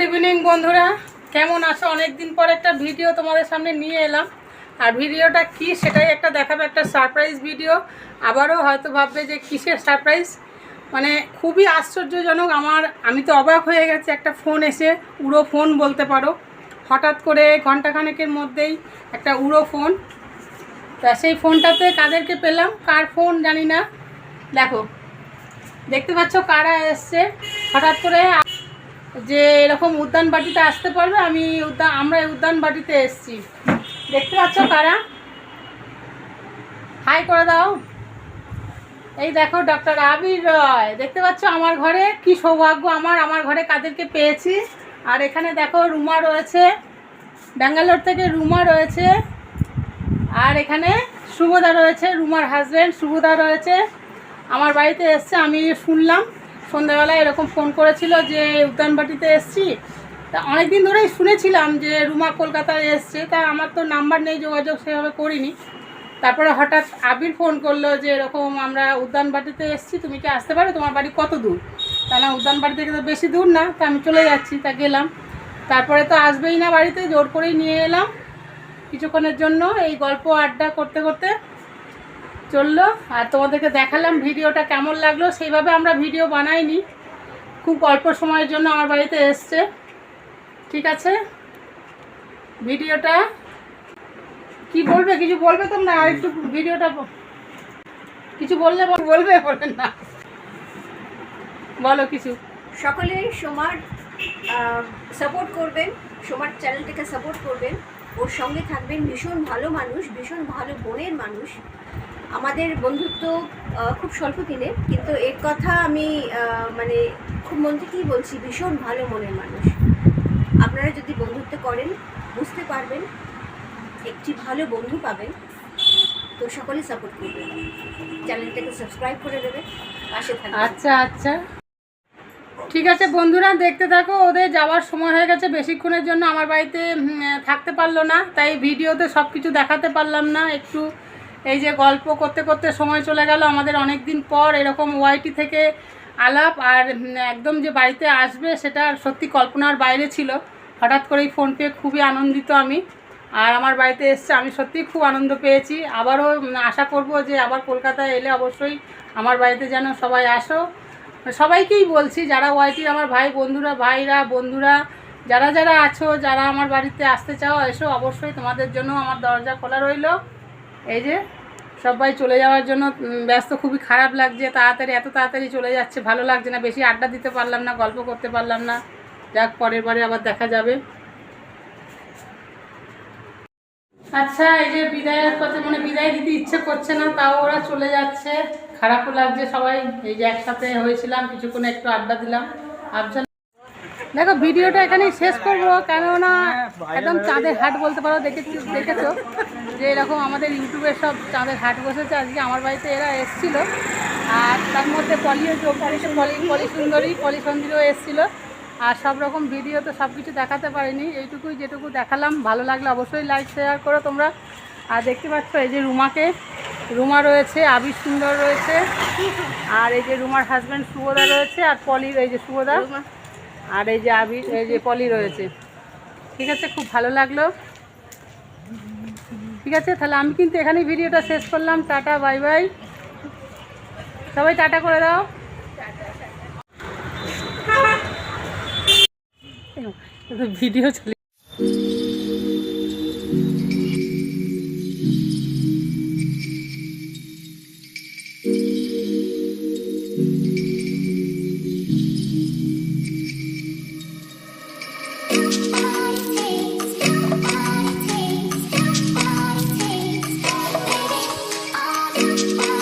Good evening বন্ধুরা। কেমন আছো? অনেক দিন পর একটা ভিডিও তোমাদের সামনে নিয়ে এলাম। আর ভিডিওটা কি সেটাই একটা দেখাবে, একটা সারপ্রাইজ ভিডিও আবারও হয়তো ভাববে যে কিসের সারপ্রাইজ মানে খুবই আশ্চর্যজনক আমার, আমি তো অবাক হয়ে গেছে, একটা ফোন এসে উড়ো ফোন বলতে পারো। হঠাৎ করে ঘন্টাখানেকের মধ্যেই একটা উড়ো ফোন তা সেই ফোনটাতে কাদেরকে পেলাম? কার ফোন জানি না। দেখো, দেখতে পাচ্ছ কারা এসছে? হঠাৎ করে যে এরকম উদ্যান বাটিতে আসতে পারবে, আমি উদ্যান আমরা উদ্যান বাটিতে এসছি। দেখতে পাচ্ছ কারা? হাই করে দাও। এই দেখো ডক্টর আবির রয়। দেখতে পাচ্ছ আমার ঘরে? কি সৌভাগ্য আমার আমার ঘরে কাদেরকে পেয়েছি। আর এখানে দেখো রুমা রয়েছে। ব্যাঙ্গালোর থেকে রুমা রয়েছে। আর এখানে শুভদা রয়েছে, রুমার হাজব্যান্ড শুভদা রয়েছে। আমার বাড়িতে এসছে, আমি শুনলাম। সন্ধ্যাবেলায় এরকম ফোন করেছিল যে, উদ্যানবাটিতে এসছি। তা অনেক দিন ধরেই শুনেছিলাম যে, রুমা কলকাতায় এসছে। তা আমার তো নাম্বার নেই, যোগাযোগ সেভাবে করিনি। তারপরে হঠাৎ আবির ফোন করল যে, এরকম আমরা উদ্যানবাটিতে এসছি, তুমি কি আসতে পারো? তোমার বাড়ি কত দূর? তা না উদ্যানবাটি থেকে তো বেশি দূর না। তা আমি চলে যাচ্ছি, তা গেলাম। তারপরে তো আসবেই না বাড়িতে, জোর করেই নিয়ে এলাম। কিছুক্ষণের জন্য এই গল্প আড্ডা করতে করতে চলল। আর তোমাদেরকে দেখালাম ভিডিওটা কেমন লাগল। সেইভাবে আমরা ভিডিও বানাইনি। খুব অল্প সময়ের জন্য আমার বাড়িতে এসছে। ঠিক আছে? ভিডিওটা কি বলবে? কিছু বলবে তোমরা? আর একটু ভিডিওটা কিছু বললে বল- বলবে বলবেন না। বলো কিছু। সকলেই সোমার সাপোর্ট করবেন, সোমার চ্যানেলটাকে সাপোর্ট করবেন। ওর সঙ্গে থাকবেন ভীষণ ভালো মানুষ, ভীষণ ভালো বোনের মানুষ। আমাদের বন্ধুত্ব খুব স্বল্প দিনে, কিন্তু এর কথা আমি মানে খুব মন থেকেই বলছি, ভীষণ ভালো মনের মানুষ। আপনারা যদি বন্ধুত্ব করেন, বুঝতে পারবেন, একটি ভালো বন্ধু পাবেন। তো সকলেই সাপোর্ট করবেন। চ্যানেলটাকে সাবস্ক্রাইব করে দেবে পাশে থাকবেন। আচ্ছা আচ্ছা। ঠিক আছে, বন্ধুরা, দেখতে থাকো, ওদের যাওয়ার সময় হয়ে গেছে, বেশিক্ষণের জন্য আমার বাড়িতে থাকতে পারল না, তাই ভিডিওতে সব কিছু দেখাতে পারলাম না, একটু এই যে গল্প করতে করতে সময় চলে গেল, আমাদের অনেক দিন পর এরকম ওয়াইটি থেকে আলাপ আর একদম যে বাড়িতে আসবে সেটা সত্যি কল্পনার বাইরে ছিল। হঠাৎ করেই ফোন পেয়ে খুবই আনন্দিত আমি। আর আমার বাড়িতে এসছে, আমি সত্যিই খুব আনন্দ পেয়েছি। আবারও আশা করব যে আবার কলকাতায় এলে অবশ্যই আমার বাড়িতে যেন সবাই আসো। সবাইকেই বলছি, যারা ওয়াইটির আমার ভাই, বন্ধুরা, ভাইরা, বন্ধুরা, যারা যারা আছো, যারা আমার বাড়িতে আসতে চাও, এসো অবশ্যই। তোমাদের জন্য আমার দরজা খোলা রইল। এই যে সবাই চলে যাওয়ার জন্য ব্যস্ত, খুবই খারাপ লাগছে, তাড়াতাড়ি, এত তাড়াতাড়ি চলে যাচ্ছে, ভালো লাগছে না, বেশি আড্ডা দিতে পারলাম না, গল্প করতে পারলাম না। যাক, পরের বারে আবার দেখা যাবে। আচ্ছা এই যে বিদায়ের পথে মানে বিদায় দিতে ইচ্ছে করছে না, তাও ওরা চলে যাচ্ছে। খারাপও লাগছে সবাই, এই যে একসাথে হয়েছিলাম, কিছুক্ষণ একটু আড্ডা দিলাম। আফজাল দেখো, ভিডিওটা এখানেই শেষ করব, কেননা একদম চাঁদের হাট বলতে পারো দেখেছি দেখেছ যে এরকম আমাদের ইউটিউবের সব চাঁদের হাট বসেছে, আজকে আমার বাড়িতে এরা এসছিল। আর তার মধ্যে পলিও পলি পলি সুন্দরী পলি সন্দিরও এসেছিল। আর সব রকম ভিডিও তো সব কিছু দেখাতে পারিনি, এইটুকুই যেটুকু দেখালাম। ভালো লাগলে অবশ্যই লাইক, শেয়ার করো তোমরা। আর দেখতে পাচ্ছ, এই যে রুমাকে, রুমা রয়েছে, আবির সুন্দর রয়েছে। আর এই যে রুমার হাজব্যান্ড শুভদা রয়েছে, আর পলির এই যে শুভদা আর এই যে আবির এই যে পলি রয়েছে। ঠিক আছে, খুব ভালো লাগল। ঠিক আছে, তাহলে আমি কিন্তু এখানেই ভিডিওটা শেষ করলাম। Tata, bye bye. সবাই টাটা করে দাও। ভিডিও চলে Thank you.